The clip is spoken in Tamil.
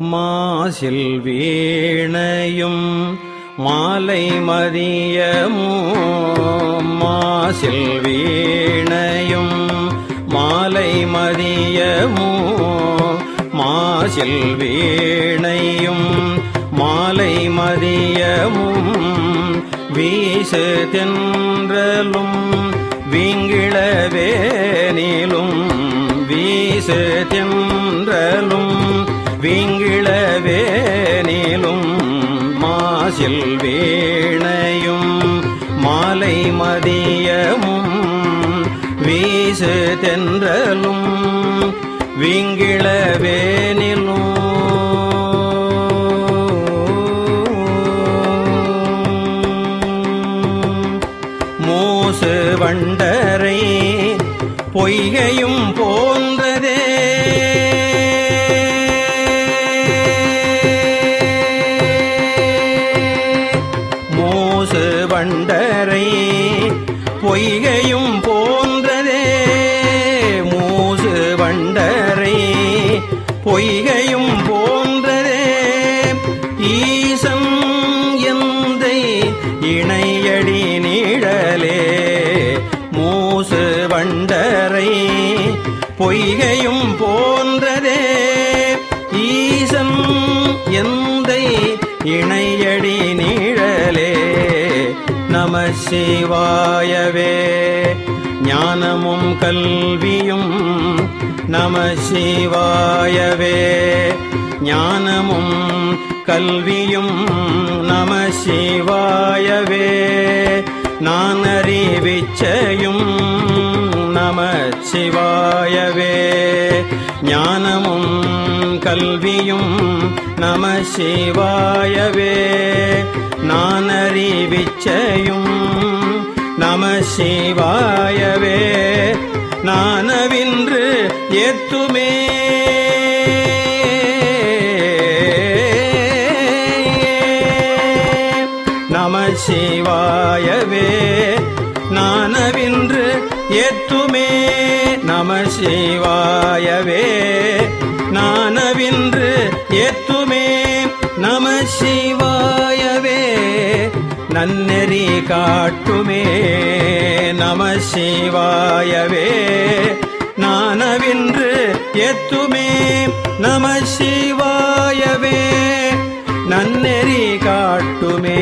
மாசில் வீணையும் மாலை மதியமும் மாசில் வீணையும் மாலை மதியமும் மாசில் வீணையும் மாலை மதியமும் வீசு தென்றலும் வீங்கிழவேனிலும் வீசு தென்றலும் மாசில் வேணையும் மாலை மதியமும் வீசு தென்றலும் வீங்கிழவேனிலும் மூசு வண்டரை பொய்கையும் போன்ற மூசு பொய்கையும் போன்றதே. மூசு வண்டரை பொய்கையும் போன்றதே. ஈசம் எந்தை இணையடி நீழலே மூசு வண்டரை பொய்கையும் போன்றதே. ஈசம் எந்தை இணையடி சிவாயவே ஞானமும் கல்வியும் நம சிவாயவே ஞானமும் கல்வியும் நம சிவாயவே நான் அறிவிச்சையும் நம சிவாயவே ஞானமும் கல்வியும் நம சிவாயவே. நானறிவிச்சையும் நம சிவாயவே. நானவின்று ஏத்துமே. நம சிவாயவே. நானவின்று ஏத்துமே. நம சிவாயவே. நானவின்று ஏத்துமே நம சிவாயவே. நன்னெறி காட்டுமே நம சிவாயவே. நானவின்று எத்துமே நம சிவாயவே. நன்னெறி காட்டுமே